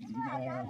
Yeah.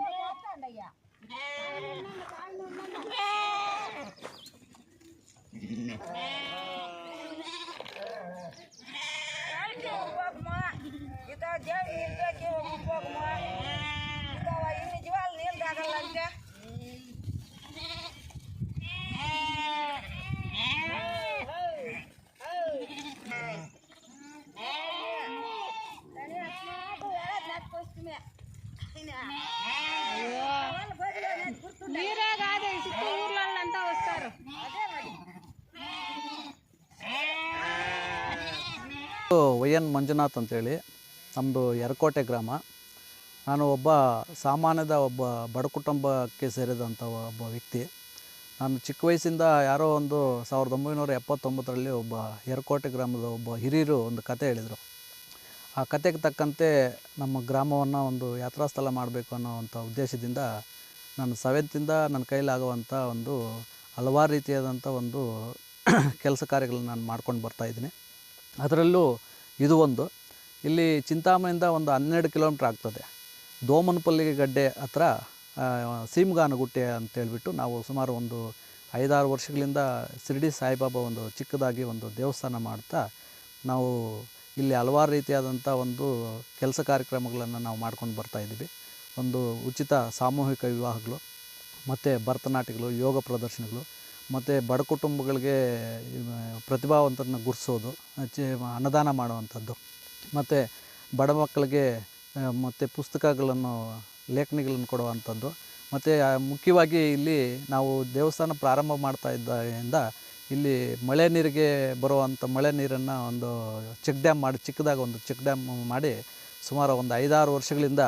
Y N Manjunath ಅಂತೇಳಿ. ನಮ್ಮದು ಯರಕೋಟೆ ಗ್ರಾಮ. ನಾನು ಒಬ್ಬ ಸಾಮಾನ್ಯದ ಒಬ್ಬ ಬಡ ಕುಟುಂಬಕ್ಕೆ ಸೇರಿದಂಥ ಒಬ್ಬ ವ್ಯಕ್ತಿ. ನಾನು ಚಿಕ್ಕ ವಯಸ್ಸಿಂದ ಯಾರೋ ಒಂದು ಸಾವಿರದ ಒಂಬೈನೂರ ಎಪ್ಪತ್ತೊಂಬತ್ತರಲ್ಲಿ ಒಬ್ಬ ಯರಕೋಟೆ ಗ್ರಾಮದ ಒಬ್ಬ ಹಿರಿಯರು ಒಂದು ಕತೆ ಹೇಳಿದರು. ಆ ಕತೆಗೆ ತಕ್ಕಂತೆ ನಮ್ಮ ಗ್ರಾಮವನ್ನು ಒಂದು ಯಾತ್ರಾ ಸ್ಥಳ ಮಾಡಬೇಕು ಅನ್ನೋವಂಥ ಉದ್ದೇಶದಿಂದ ನಾನು ಸವೆಂತಿಂದ ನನ್ನ ಕೈಲಾಗುವಂಥ ಒಂದು ಹಲವಾರು ರೀತಿಯಾದಂಥ ಒಂದು ಕೆಲಸ ಕಾರ್ಯಗಳನ್ನು ನಾನು ಮಾಡ್ಕೊಂಡು ಬರ್ತಾಯಿದ್ದೀನಿ ಅದರಲ್ಲೂ ಇದು ಒಂದು. ಇಲ್ಲಿ ಚಿಂತಾಮಣಿಯಿಂದ ಒಂದು ಹನ್ನೆರಡು ಕಿಲೋಮೀಟ್ರ್ ಆಗ್ತದೆ. ದೋಮನಪಲ್ಲಿಗೆ ಗಡ್ಡೆ ಹತ್ರ ಸೀಮ್ಗಾನಗುಟ್ಟೆ ಅಂತೇಳ್ಬಿಟ್ಟು ನಾವು ಸುಮಾರು ಒಂದು ಐದಾರು ವರ್ಷಗಳಿಂದ ಶಿರ್ಡಿ ಸಾಯಿಬಾಬಾ ಒಂದು ಚಿಕ್ಕದಾಗಿ ಒಂದು ದೇವಸ್ಥಾನ ಮಾಡ್ತಾ ನಾವು ಇಲ್ಲಿ ಹಲವಾರು ರೀತಿಯಾದಂಥ ಒಂದು ಕೆಲಸ ಕಾರ್ಯಕ್ರಮಗಳನ್ನು ನಾವು ಮಾಡ್ಕೊಂಡು ಬರ್ತಾಯಿದ್ದೀವಿ ಒಂದು ಉಚಿತ ಸಾಮೂಹಿಕ ವಿವಾಹಗಳು, ಮತ್ತು ಭರತನಾಟ್ಯಗಳು, ಯೋಗ ಪ್ರದರ್ಶನಗಳು ಮತ್ತು ಬಡ ಕುಟುಂಬಗಳಿಗೆ ಪ್ರತಿಭಾವಂತರನ್ನ ಗುರ್ಸೋದು ಚೆ ಅನ್ನದಾನ ಮಾಡುವಂಥದ್ದು. ಮತ್ತು ಬಡ ಮಕ್ಕಳಿಗೆ ಮತ್ತು ಪುಸ್ತಕಗಳನ್ನು, ಲೇಖನಿಗಳನ್ನು ಕೊಡುವಂಥದ್ದು. ಮತ್ತು ಮುಖ್ಯವಾಗಿ ಇಲ್ಲಿ ನಾವು ದೇವಸ್ಥಾನ ಪ್ರಾರಂಭ ಮಾಡ್ತಾ ಇದ್ದರಿಂದ ಇಲ್ಲಿ ಮಳೆ ನೀರಿಗೆ ಬರುವಂಥ, ಮಳೆ ನೀರನ್ನು ಒಂದು ಚೆಕ್ ಡ್ಯಾಮ್ ಮಾಡಿ, ಚಿಕ್ಕದಾಗ ಒಂದು ಚೆಕ್ ಡ್ಯಾಮ್ ಮಾಡಿ ಸುಮಾರು ಒಂದು ಐದಾರು ವರ್ಷಗಳಿಂದ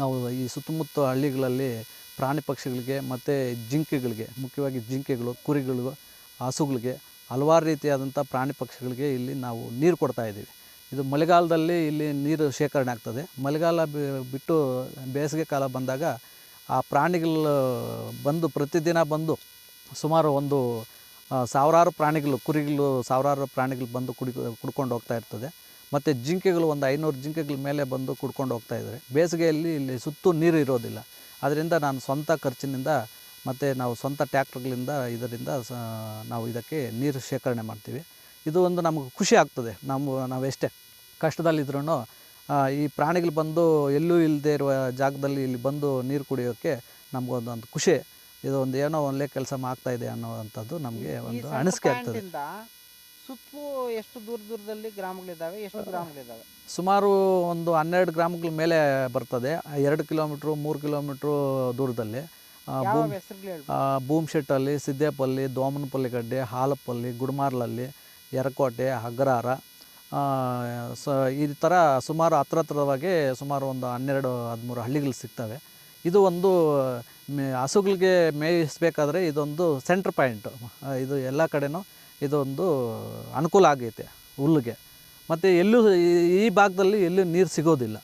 ನಾವು ಈ ಸುತ್ತಮುತ್ತ ಹಳ್ಳಿಗಳಲ್ಲಿ ಪ್ರಾಣಿ ಪಕ್ಷಿಗಳಿಗೆ ಮತ್ತು ಜಿಂಕೆಗಳಿಗೆ, ಮುಖ್ಯವಾಗಿ ಜಿಂಕೆಗಳು, ಕುರಿಗಳು, ಹಸುಗಳಿಗೆ ಹಲವಾರು ರೀತಿಯಾದಂಥ ಪ್ರಾಣಿ ಪಕ್ಷಿಗಳಿಗೆ ಇಲ್ಲಿ ನಾವು ನೀರು ಕೊಡ್ತಾ ಇದ್ದೀವಿ. ಇದು ಮಳೆಗಾಲದಲ್ಲಿ ಇಲ್ಲಿ ನೀರು ಶೇಖರಣೆ ಆಗ್ತದೆ. ಮಳೆಗಾಲ ಬಿಟ್ಟು ಬೇಸಿಗೆ ಕಾಲ ಬಂದಾಗ ಆ ಪ್ರಾಣಿಗಳು ಬಂದು ಪ್ರತಿದಿನ ಬಂದು ಸುಮಾರು ಒಂದು ಸಾವಿರಾರು ಪ್ರಾಣಿಗಳು, ಕುರಿಗಳು ಸಾವಿರಾರು ಪ್ರಾಣಿಗಳು ಬಂದು ಕುಡಿ, ಕುಡ್ಕೊಂಡು ಹೋಗ್ತಾ ಇರ್ತದೆ. ಮತ್ತು ಜಿಂಕೆಗಳು ಒಂದು ಐನೂರು ಜಿಂಕೆಗಳ ಮೇಲೆ ಬಂದು ಕುಡ್ಕೊಂಡು ಹೋಗ್ತಾ ಇದ್ದಾರೆ. ಬೇಸಿಗೆಯಲ್ಲಿ ಇಲ್ಲಿ ಸುತ್ತು ನೀರು ಇರೋದಿಲ್ಲ. ಅದರಿಂದ ನಾನು ಸ್ವಂತ ಖರ್ಚಿನಿಂದ ಮತ್ತು ನಾವು ಸ್ವಂತ ಟ್ಯಾಕ್ಟ್ರ್ಗಳಿಂದ ಇದರಿಂದ ಸ ನಾವು ಇದಕ್ಕೆ ನೀರು ಶೇಖರಣೆ ಮಾಡ್ತೀವಿ. ಇದು ಒಂದು ನಮಗೆ ಖುಷಿ ಆಗ್ತದೆ. ನಮ್ಮ ನಾವೆಷ್ಟೇ ಕಷ್ಟದಲ್ಲಿದ್ರೂ ಈ ಪ್ರಾಣಿಗಳು ಬಂದು ಎಲ್ಲೂ ಇಲ್ಲದೆ ಇರುವ ಜಾಗದಲ್ಲಿ ಇಲ್ಲಿ ಬಂದು ನೀರು ಕುಡಿಯೋಕ್ಕೆ ನಮಗೊಂದೊಂದು ಖುಷಿ. ಇದು ಒಂದು ಏನೋ ಒಂದೇ ಕೆಲಸ ಆಗ್ತಾ ಇದೆ ಅನ್ನೋವಂಥದ್ದು ನಮಗೆ ಒಂದು ಅನಿಸಿಕೆ ಆಗ್ತದೆ. ಸುತ್ತಲೂ ಎಷ್ಟು ದೂರ ದೂರದಲ್ಲಿ ಗ್ರಾಮಗಳಿದ್ದಾವೆ ಎಷ್ಟು ಗ್ರಾಮಗಳಿದ್ದಾವೆ ಸುಮಾರು ಒಂದು ಹನ್ನೆರಡು ಗ್ರಾಮಗಳ ಮೇಲೆ ಬರ್ತದೆ. ಎರಡು ಕಿಲೋಮೀಟ್ರು ಮೂರು ಕಿಲೋಮೀಟ್ರು ದೂರದಲ್ಲಿ. ಭೂಮ್ಶೆಟ್ಟಲ್ಲಿ ಸಿದ್ದೇಪಲ್ಲಿ ದೋಮನಪಲ್ಲಿ ಗಡ್ಡೆ ಹಾಲಪ್ಪಲ್ಲಿ ಗುಡ್ಮಾರ್ಲಲ್ಲಿ ಎರಕೋಟೆ ಹಗ್ರಾರ ಸ ಈ ಥರ ಸುಮಾರು ಹತ್ರ ಹತ್ರವಾಗಿ ಸುಮಾರು ಒಂದು ಹನ್ನೆರಡು ಹದಿಮೂರು ಹಳ್ಳಿಗಳು ಸಿಗ್ತವೆ. ಇದು ಒಂದು ಮೇ ಹಸುಗಳಿಗೆ ಮೇಯಿಸಬೇಕಾದ್ರೆ ಇದೊಂದು ಸೆಂಟ್ರ್ ಪಾಯಿಂಟು. ಇದು ಎಲ್ಲ ಕಡೆನೂ ಇದೊಂದು ಅನುಕೂಲ ಆಗೈತೆ ಹುಲ್ಲಿಗೆ. ಮತ್ತು ಎಲ್ಲೂ ಈ- ಭಾಗದಲ್ಲಿ ಎಲ್ಲೂ ನೀರು ಸಿಗೋದಿಲ್ಲ.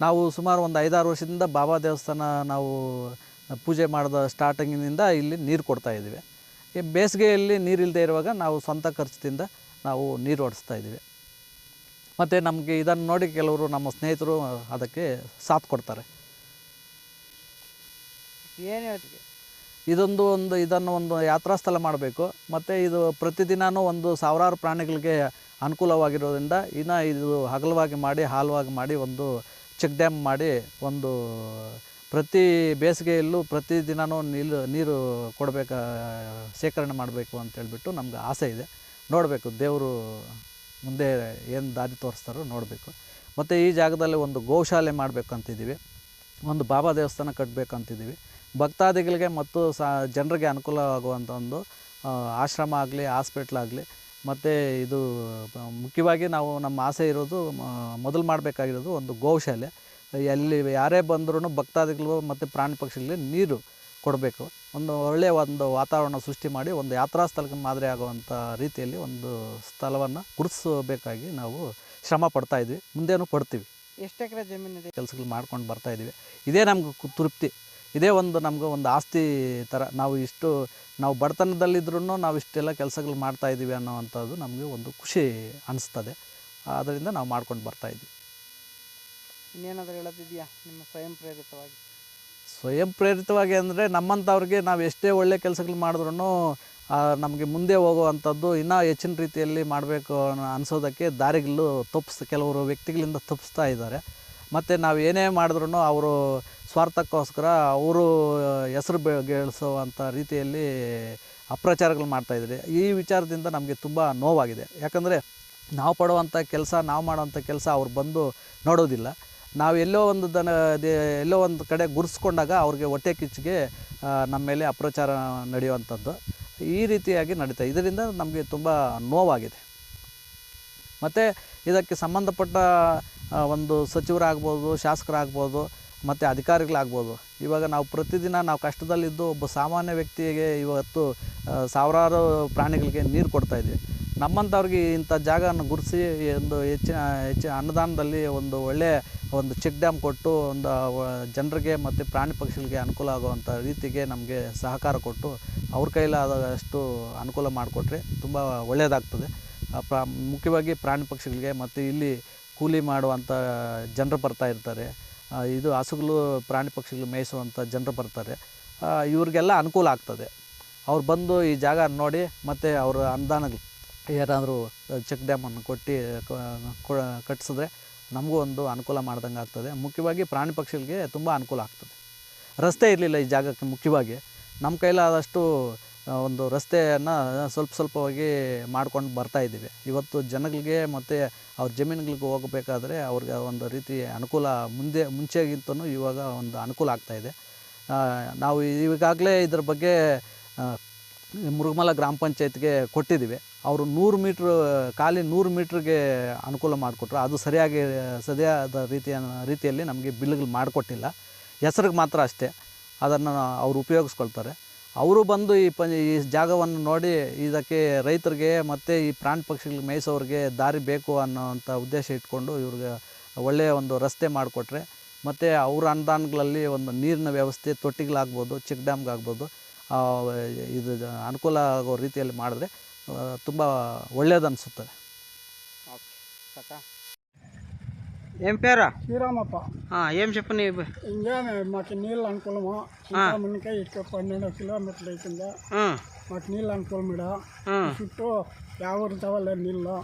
ನಾವು ಸುಮಾರು ಒಂದು ಐದಾರು ವರ್ಷದಿಂದ ಬಾಬಾ ದೇವಸ್ಥಾನ ನಾವು ಪೂಜೆ ಮಾಡಿದ ಸ್ಟಾರ್ಟಿಂಗಿನಿಂದ ಇಲ್ಲಿ ನೀರು ಕೊಡ್ತಾ ಇದ್ದೀವಿ. ಈ ಬೇಸಿಗೆಯಲ್ಲಿ ನೀರಿಲ್ಲದೆ ಇರುವಾಗ ನಾವು ಸ್ವಂತ ಖರ್ಚಿನಿಂದ ನಾವು ನೀರು ಓಡಿಸ್ತಾ ಇದ್ದೀವಿ. ಮತ್ತು ನಮಗೆ ಇದನ್ನು ನೋಡಿ ಕೆಲವರು ನಮ್ಮ ಸ್ನೇಹಿತರು ಅದಕ್ಕೆ ಸಾಥ್ ಕೊಡ್ತಾರೆ. ಏನು ಹೇಳ್ತೀವಿ ಇದೊಂದು ಒಂದು, ಇದನ್ನು ಒಂದು ಯಾತ್ರಾ ಸ್ಥಳ ಮಾಡಬೇಕು. ಮತ್ತು ಇದು ಪ್ರತಿದಿನವೂ ಒಂದು ಸಾವಿರಾರು ಪ್ರಾಣಿಗಳಿಗೆ ಅನುಕೂಲವಾಗಿರೋದ್ರಿಂದ ಇನ್ನು ಇದು ಹಗಲವಾಗಿ ಮಾಡಿ, ಹಾಲುವಾಗಿ ಮಾಡಿ ಒಂದು ಚೆಕ್ ಡ್ಯಾಮ್ ಮಾಡಿ ಒಂದು ಪ್ರತಿ ಬೇಸಿಗೆಯಲ್ಲೂ ಪ್ರತಿದಿನವೂ ನೀರು ನೀರು ಕೊಡಬೇಕು, ಶೇಖರಣೆ ಮಾಡಬೇಕು ಅಂತೇಳ್ಬಿಟ್ಟು ನಮ್ಗೆ ಆಸೆ ಇದೆ. ನೋಡಬೇಕು ದೇವರು ಮುಂದೆ ಏನು ದಾರಿ ತೋರಿಸ್ತಾರೋ ನೋಡಬೇಕು. ಮತ್ತು ಈ ಜಾಗದಲ್ಲಿ ಒಂದು ಗೋಶಾಲೆ ಮಾಡಬೇಕಂತಿದ್ದೀವಿ. ಒಂದು ಬಾಬಾ ದೇವಸ್ಥಾನ ಕಟ್ಟಬೇಕಂತಿದ್ದೀವಿ ಭಕ್ತಾದಿಗಳಿಗೆ ಮತ್ತು ಸಾ ಜನರಿಗೆ ಅನುಕೂಲವಾಗುವಂಥ ಒಂದು ಆಶ್ರಮ ಆಗಲಿ ಹಾಸ್ಪಿಟ್ಲ್ ಆಗಲಿ ಮತ್ತು ಇದು ಮುಖ್ಯವಾಗಿ ನಾವು ನಮ್ಮ ಆಸೆ ಇರೋದು ಮೊದಲು ಮಾಡಬೇಕಾಗಿರೋದು ಒಂದು ಗೋಶಾಲೆ. ಎಲ್ಲಿ ಯಾರೇ ಬಂದ್ರೂ ಭಕ್ತಾದಿಗಳು ಮತ್ತು ಪ್ರಾಣಿ ಪಕ್ಷಿಗಳಿಗೆ ನೀರು ಕೊಡಬೇಕು. ಒಂದು ಒಳ್ಳೆಯ ಒಂದು ವಾತಾವರಣ ಸೃಷ್ಟಿ ಮಾಡಿ ಒಂದು ಯಾತ್ರಾ ಸ್ಥಳಕ್ಕೆ ಮಾದರಿ ಆಗುವಂಥ ರೀತಿಯಲ್ಲಿ ಒಂದು ಸ್ಥಳವನ್ನು ಗುರುತಿಸಬೇಕಾಗಿ ನಾವು ಶ್ರಮ ಪಡ್ತಾ ಇದ್ವಿ. ಮುಂದೇನು ಪಡ್ತೀವಿ. ಎಷ್ಟು ಎಕರೆ ಜಮೀನಿದೆ? ಕೆಲಸಗಳು ಮಾಡ್ಕೊಂಡು ಬರ್ತಾ ಇದ್ದೀವಿ. ಇದೇ ನಮ್ಗೆ ತೃಪ್ತಿ. ಇದೇ ಒಂದು ನಮ್ಗೆ ಒಂದು ಆಸ್ತಿ ಥರ. ನಾವು ಇಷ್ಟು ನಾವು ಬಡತನದಲ್ಲಿದ್ರೂ ನಾವು ಇಷ್ಟೆಲ್ಲ ಕೆಲಸಗಳು ಮಾಡ್ತಾ ಇದ್ದೀವಿ ಅನ್ನೋವಂಥದ್ದು ನಮಗೆ ಒಂದು ಖುಷಿ ಅನಿಸ್ತದೆ. ಆದ್ದರಿಂದ ನಾವು ಮಾಡ್ಕೊಂಡು ಬರ್ತಾ ಇದ್ದೀವಿ. ಇನ್ನೇನಾದರೂ ಹೇಳೋದಿದೆಯಾ? ನಿಮ್ಮ ಸ್ವಯಂ ಪ್ರೇರಿತವಾಗಿ. ಸ್ವಯಂ ಪ್ರೇರಿತವಾಗಿ ಅಂದರೆ ನಮ್ಮಂಥವ್ರಿಗೆ ನಾವು ಎಷ್ಟೇ ಒಳ್ಳೆ ಕೆಲಸಗಳು ಮಾಡಿದ್ರೂ ನಮಗೆ ಮುಂದೆ ಹೋಗುವಂಥದ್ದು ಇನ್ನೂ ಹೆಚ್ಚಿನ ರೀತಿಯಲ್ಲಿ ಮಾಡಬೇಕು ಅನ್ನೋ ಅನಿಸೋದಕ್ಕೆ ದಾರಿಗಳು ತಪ್ಪಿಸ್ ಕೆಲವರು ವ್ಯಕ್ತಿಗಳಿಂದ ತಪ್ಪಿಸ್ತಾ ಇದ್ದಾರೆ. ಮತ್ತು ನಾವು ಏನೇ ಮಾಡಿದ್ರೂ ಅವರು ಸ್ವಾರ್ಥಕ್ಕೋಸ್ಕರ ಅವರು ಹೆಸರು ಬೆಳೆಸುವಂಥ ರೀತಿಯಲ್ಲಿ ಅಪ್ರಚಾರಗಳು ಮಾಡ್ತಾಯಿದ್ದಾರೆ ಈ ವಿಚಾರದಿಂದ ನಮಗೆ ತುಂಬ ನೋವಾಗಿದೆ. ಯಾಕಂದರೆ ನಾವು ಪಡುವಂಥ ಕೆಲಸ, ನಾವು ಮಾಡೋವಂಥ ಕೆಲಸ ಅವ್ರು ಬಂದು ನೋಡೋದಿಲ್ಲ. ನಾವು ಎಲ್ಲೋ ಒಂದು ದನ ಎಲ್ಲೋ ಒಂದು ಕಡೆ ಗುರ್ಸ್ಕೊಂಡಾಗ ಅವ್ರಿಗೆ ಹೊಟ್ಟೆ ಕಿಚ್ಚಿಗೆ ನಮ್ಮ ಮೇಲೆ ಅಪ್ರಚಾರ ನಡೆಯುವಂಥದ್ದು ಈ ರೀತಿಯಾಗಿ ನಡೀತಾ ಇದರಿಂದ ನಮಗೆ ತುಂಬ ನೋವಾಗಿದೆ. ಮತ್ತು ಇದಕ್ಕೆ ಸಂಬಂಧಪಟ್ಟ ಒಂದು ಸಚಿವರಾಗ್ಬೋದು, ಶಾಸಕರಾಗ್ಬೋದು ಮತ್ತು ಅಧಿಕಾರಿಗಳಾಗ್ಬೋದು. ಇವಾಗ ನಾವು ಪ್ರತಿದಿನ ನಾವು ಕಷ್ಟದಲ್ಲಿದ್ದು ಒಬ್ಬ ಸಾಮಾನ್ಯ ವ್ಯಕ್ತಿಗೆ ಇವತ್ತು ಸಾವಿರಾರು ಪ್ರಾಣಿಗಳಿಗೆ ನೀರು ಕೊಡ್ತಾಯಿದ್ವಿ ನಮ್ಮಂಥವ್ರಿಗೆ ಇಂಥ ಜಾಗವನ್ನು ಗುರುಸಿ ಒಂದು ಹೆಚ್ಚಿನ ಹೆಚ್ಚಿನ ಅನುದಾನದಲ್ಲಿ ಒಂದು ಒಳ್ಳೆಯ ಒಂದು ಚೆಕ್ ಡ್ಯಾಮ್ ಕೊಟ್ಟು ಒಂದು ಜನರಿಗೆ ಮತ್ತು ಪ್ರಾಣಿ ಪಕ್ಷಿಗಳಿಗೆ ಅನುಕೂಲ ಆಗುವಂಥ ರೀತಿಗೆ ನಮಗೆ ಸಹಕಾರ ಕೊಟ್ಟು ಅವ್ರ ಕೈಲಾದಷ್ಟು ಅನುಕೂಲ ಮಾಡಿಕೊಟ್ರೆ ತುಂಬ ಒಳ್ಳೆಯದಾಗ್ತದೆ. ಪ್ರಾ, ಮುಖ್ಯವಾಗಿ ಪ್ರಾಣಿ ಪಕ್ಷಿಗಳಿಗೆ ಮತ್ತು ಇಲ್ಲಿ ಕೂಲಿ ಮಾಡುವಂಥ ಜನರು ಬರ್ತಾ ಇರ್ತಾರೆ. ಇದು ಹಸುಗಳು, ಪ್ರಾಣಿ ಪಕ್ಷಿಗಳು ಮೇಯಿಸುವಂಥ ಜನರು ಬರ್ತಾರೆ. ಇವ್ರಿಗೆಲ್ಲ ಅನುಕೂಲ ಆಗ್ತದೆ. ಅವ್ರು ಬಂದು ಈ ಜಾಗ ನೋಡಿ ಮತ್ತು ಅವರ ಅನುದಾನಗಳು ಏನಾದರೂ ಚೆಕ್ ಡ್ಯಾಮನ್ನು ಕೊಟ್ಟು ಕಟ್ಟಿಸಿದ್ರೆ ನಮಗೂ ಒಂದು ಅನುಕೂಲ ಮಾಡ್ದಂಗೆ ಆಗ್ತದೆ. ಮುಖ್ಯವಾಗಿ ಪ್ರಾಣಿ ಪಕ್ಷಿಗಳಿಗೆ ತುಂಬ ಅನುಕೂಲ ಆಗ್ತದೆ. ರಸ್ತೆ ಇರಲಿಲ್ಲ ಈ ಜಾಗಕ್ಕೆ ಮುಖ್ಯವಾಗಿ. ನಮ್ಮ ಕೈಲಾದಷ್ಟು ಒಂದು ರಸ್ತೆಯನ್ನು ಸ್ವಲ್ಪ ಸ್ವಲ್ಪವಾಗಿ ಮಾಡ್ಕೊಂಡು ಬರ್ತಾ ಇದ್ದೀವಿ. ಇವತ್ತು ಜನಗಳಿಗೆ ಮತ್ತು ಅವ್ರ ಜಮೀನುಗಳಿಗೆ ಹೋಗಬೇಕಾದ್ರೆ ಅವ್ರಿಗೆ ಒಂದು ರೀತಿ ಅನುಕೂಲ ಮುಂದೆ, ಮುಂಚೆಗಿಂತನೂ ಇವಾಗ ಒಂದು ಅನುಕೂಲ ಆಗ್ತಾಯಿದೆ ನಾವು ಈಗಾಗಲೇ ಇದ್ರ ಬಗ್ಗೆ ಮುರುಗಮಲ ಗ್ರಾಮ ಪಂಚಾಯತ್ಗೆ ಕೊಟ್ಟಿದ್ದೀವಿ. ಅವರು ನೂರು ಮೀಟ್ರ್, ಖಾಲಿ ನೂರು ಮೀಟ್ರಿಗೆ ಅನುಕೂಲ ಮಾಡಿಕೊಟ್ರು. ಅದು ಸರಿಯಾಗಿ, ಸರಿಯಾದ ರೀತಿಯ, ರೀತಿಯಲ್ಲಿ ನಮಗೆ ಬಿಲ್ಗಳು ಮಾಡಿಕೊಟ್ಟಿಲ್ಲ. ಹೆಸ್ರಿಗೆ ಮಾತ್ರ ಅಷ್ಟೇ. ಅದನ್ನು ಅವರು ಉಪಯೋಗಿಸ್ಕೊಳ್ತಾರೆ. ಅವರು ಬಂದು ಈ ಪ, ಈ ಜಾಗವನ್ನು ನೋಡಿ ಇದಕ್ಕೆ ರೈತರಿಗೆ ಮತ್ತು ಈ ಪ್ರಾಣಿ ಪಕ್ಷಿಗಳಿಗೆ ಮೇಯಿಸೋರಿಗೆ ದಾರಿ ಬೇಕು ಅನ್ನೋವಂಥ ಉದ್ದೇಶ ಇಟ್ಕೊಂಡು ಇವ್ರಿಗೆ ಒಳ್ಳೆಯ ಒಂದು ರಸ್ತೆ ಮಾಡಿಕೊಟ್ರೆ ಮತ್ತು ಅವ್ರ ಅನುದಾನಗಳಲ್ಲಿ ಒಂದು ನೀರಿನ ವ್ಯವಸ್ಥೆ ತೊಟ್ಟಿಗಳಾಗ್ಬೋದು, ಚಿಕ್ಕ ಡ್ಯಾಮ್ಗಾಗ್ಬೋದು ಇದು ಅನುಕೂಲ ಆಗೋ ರೀತಿಯಲ್ಲಿ ಮಾಡಿದ್ರೆ ತುಂಬ ಒಳ್ಳೆಯದನ್ನಿಸುತ್ತದೆ ಓಕೆ. ಸಾಕಾ? ఏం పేరా శ్రీరామప్ప ఏం చెప్పు నీ ఇంకా మాకు నీళ్ళు అనుకూలము ఇంకా ఇక్కడ పన్నెండు కిలోమీటర్లు అవుతుందా మాకు నీళ్ళు అనుకూలం ఇడ చుట్టూ యావరు తవ్వాలి నీళ్ళు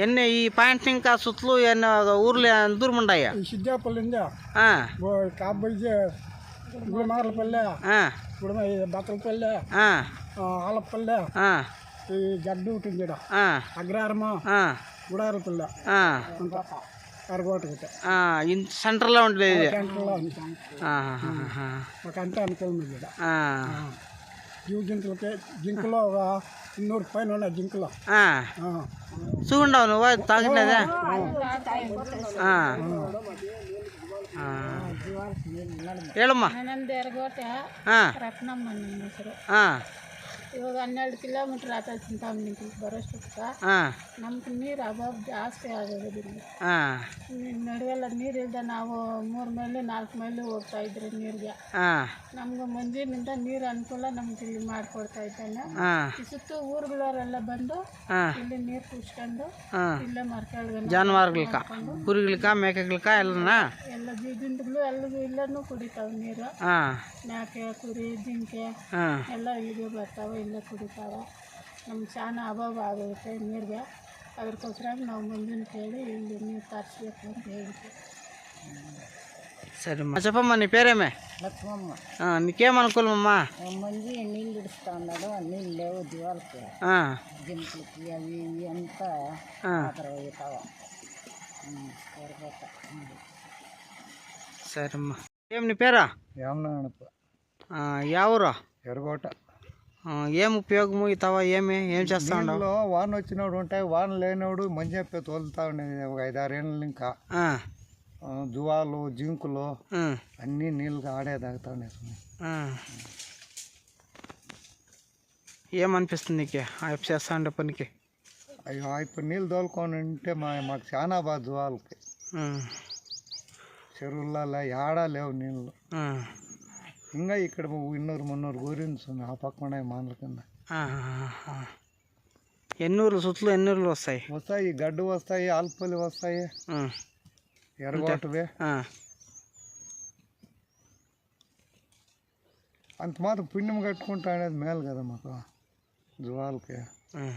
ఎన్ని ఈ పాయింట్ ఇంకా సుత్తులు ఎన్ని ఊర్లు దూరం ఉన్నాయా సిద్ధాపల్లిందా కాబోయే గుడిమార్లపల్లె గుడిమ బతలపల్లె ఆలపల్లె ఈ గడ్డి ఉంటుంది అగ్రహారము గుడారపల్లె ఆ, అంత అరగోట గిట్ట ఆ, ఇంత సెంటర్లో ఉంటుంది ఇది సెంటర్లో ఉంది ఆ, ఆ, ఆ, మాకు అంతా అనుకూలం ఇక్కడ ఆ, జీవ జింకలకి జింకలో ఒక ఇన్నూరు పైన ఉన్నాయి జింకలు ఆ. ఆ. చూడండావు నువ్వు తాగినదా ఆ. ఆ. ಹೇಳಮ್ಮ ಇವಾಗ ಹನ್ನೆರಡು ಕಿಲೋಮೀಟ್ರ್ ಆತ ಚಿಂತಾಮಣಿಗೆ ಬರೋಷ್ಟಕ್ಕೆ ಹಾ ನಮ್ಗೆ ನೀರು ಅಭಾವ ಜಾಸ್ತಿ ಆಗೋದಿಲ್ಲ. ಹಾ ನಡುವೆಲ್ಲ ನೀರಿಲ್ದ ನಾವು ಮೂರು ಮೈಲು ನಾಲ್ಕು ಮೈಲು ಹೋಗ್ತಾ ಇದ್ರಿ ನೀರಿಗೆ. ಹಾ ನಮ್ಗೆ ಮುಂಜಿನಿಂದ ನೀರು ಅನುಕೂಲ ನಮ್ಗೆ ಇಲ್ಲಿ ಮಾಡಿಕೊಡ್ತಾ ಇದ್ದಾನೆ. ಹಾ ಸುತ್ತ ಊರುಗಳವರೆಲ್ಲ ಬಂದು ಹಾ ಇಲ್ಲಿ ನೀರು ಕುಡ್ಸ್ಕೊಂಡು ಹಾ ಇಲ್ಲೇ ಮರ್ಕೆಳ್ಗೆ ಜಾನುವಾರುಗಳ್ಕ? ಕುರಿಗಳ್ಕ ಮೇಕೆಗಳ್ಕ ಎಲ್ಲನ? ಎಲ್ಲ ಜಿಂದಗಳು ಎಲ್ಲಗೂ ಇಲ್ಲೂ ಕುಡಿತಾವೆ ನೀರು. ಹಾ ಮೇಕೆ ಕುರಿ ಜಿಂಕೆ ಹಾ ಎಲ್ಲ ಇಲ್ಲಿಗೆ ಬರ್ತಾವೆ. ಇಲ್ಲೇ ಕುಡಿತಾವೆ ನಮ್ಗೆ చాలా ಅಭಾವ ಆಗುತ್ತೆ ನೀರಿಗೆ ಅದಕ್ಕೋಸ್ಕರ ನಾವು ಮುಂದಿನ ಕೇಳಿ ಇಲ್ಲಿ ನೀರು ತರಿಸ್ಬೇಕು ಅಂತ ಹೇಳ್ತೀವಿ సరే చెప్పమ్మా నీ పేరేమే లక్ష్మమ్మ ఆ, నీకేం అనుకూలమమ్మా మంది నీళ్ళు ఇడుస్తా ఉన్నాడు నీళ్ళు లేవు దివాలకి ఆ, జింకలకి అవి ఇవి అంతా ఆ, అవుతావా సరిపోతా సరేమ్మా ఏం నీ పేరా ఏమన్నానప్ప ఆ, యావూరు ఎరగోట ఆ, ఏం ఉపయోగము ఇతావా? ఏమి? ఏం చేస్తా ఉండవు వాన వచ్చినప్పుడు ఉంటాయి వాన లేనప్పుడు మంచి చెప్పి తోలుతా ఉండేది ఒక ఐదారు ఏళ్ళు ఇంకా జువాలు జింకులు అన్నీ నీళ్ళు ఆడే తాగుతా ఉండేది. ఏమనిపిస్తుంది నీకు? ఆ యాప్ చేస్తా ఉండే పనికి? అయ్యో ఇప్పుడు నీళ్ళు తోలుకొని ఉంటే మా మాకు చాలా బాగా జువాలకి చెరువులలో ఏడా లేవు నీళ్ళు. ఆ, ఇంకా ఇక్కడ ఇన్నూరు మున్నూరు గురించి ఉంది ఆ పక్క ఉన్నాయి మానల కింద ఆ, ఆ. ఎన్నూరు సుట్లు ఎన్నూరులు వస్తాయి వస్తాయి గడ్డు వస్తాయి ఆల్పల్లి వస్తాయి ఆ, ఎరగొట్టది ಹಾಂ అంత మాత్రం పుణ్యం కట్టుకుంటా అనేది మేలు కదా మాకు జువాలకి ಹ್ಞೂ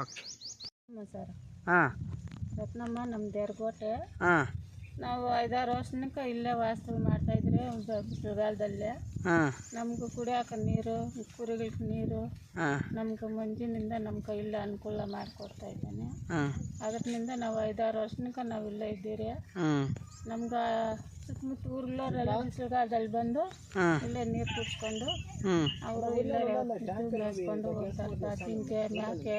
ಓಕೆ ಸರ್ ನಾವು ಐದಾರು ವರ್ಷನಕ ಇಲ್ಲೇ ವಾಸ್ತವ ಮಾಡ್ತಾಯಿದ್ರೆ ಇದ್ರೆ ಹಾಂ. ನಮ್ಗೆ ಕುಡಿಯೋಕೆ ನೀರು ಕುರಿಗಳಿಗೆ ನೀರು. ಹಾಂ. ನಮ್ಗೆ ಮಂಜಿನಿಂದ ನಮ್ಮ ಕೈಯಲ್ಲಿ ಅನುಕೂಲ ಮಾಡ್ಕೊಡ್ತಾ ಇದ್ದಾನೆ. ಅದ್ರಿಂದ ಅದರಿಂದ ನಾವು ಐದಾರು ವರ್ಷನಕ ನಾವು ಇಲ್ಲೇ ಇದ್ದೀರಿ. ಹ್ಞೂ ನಮ್ಗೆ ಸುತ್ತಮುತ್ತ ಊರ್ಗಳವರೆಲ್ಲ ಬಿಸಿಲುಗಾಲದಲ್ಲಿ ಬಂದು ಹಾಂ. ಇಲ್ಲೇ ನೀರು ಕುಡಿಸ್ಕೊಂಡು ಹ್ಞೂ ಅವರು ಇಲ್ಲೇ ಬೆಳೆಸ್ಕೊಂಡು ತಿಂಕೆ ಜಿಂಕೆ ಮೇಕೆ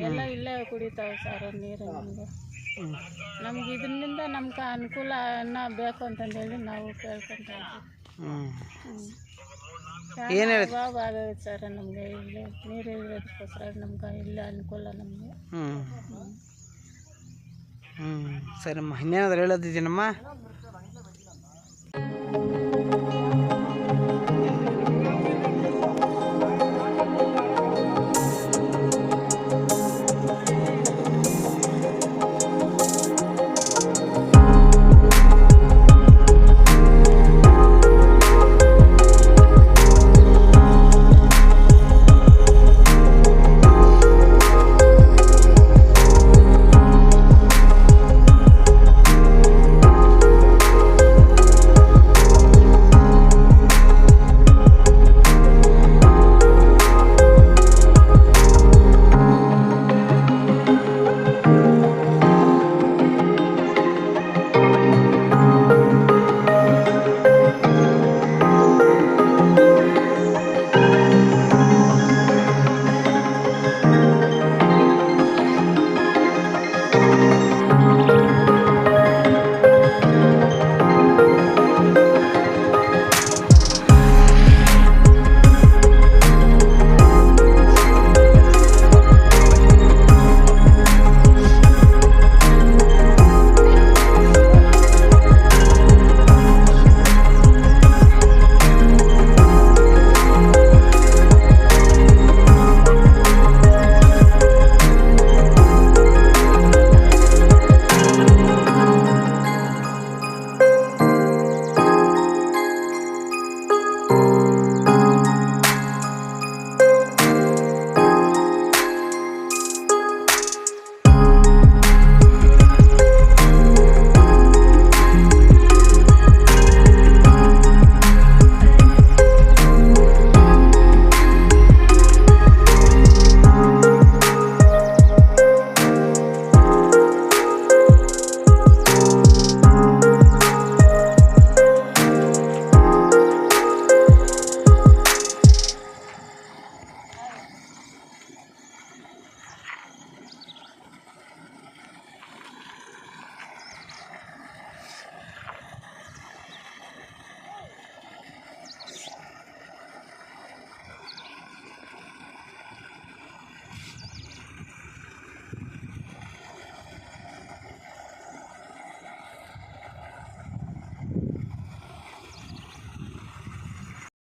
ಎಲ್ಲ ಇಲ್ಲೇ ಕುಡಿತಾವೆ ಸರ್ ನೀರು ನಮಗೆ ನಮ್ಗೆ ಇದರಿಂದ ನಮ್ಗೆ ಅನುಕೂಲ ಅನ್ನ ಬೇಕು ಅಂತಂದೇಳಿ ನಾವು ಕೇಳ್ಕೊಂತ ಹ್ಞೂ ಇದ್ದೀವಿ ಆಗೈತೆ ಸರ್ ನಮಗೆ ಇಲ್ಲಿ. ನೀರು ಇರೋದಕ್ಕೋಸ್ಕರ ನಮ್ಗೆ ಇಲ್ಲೇ ಅನುಕೂಲ ನಮಗೆ. ಹ್ಞೂ ಹ್ಞೂ ಸರಿಮ್ಮ ಇನ್ನೇನಾದ್ರು ಹೇಳೋದಿದ್ದೀನಮ್ಮ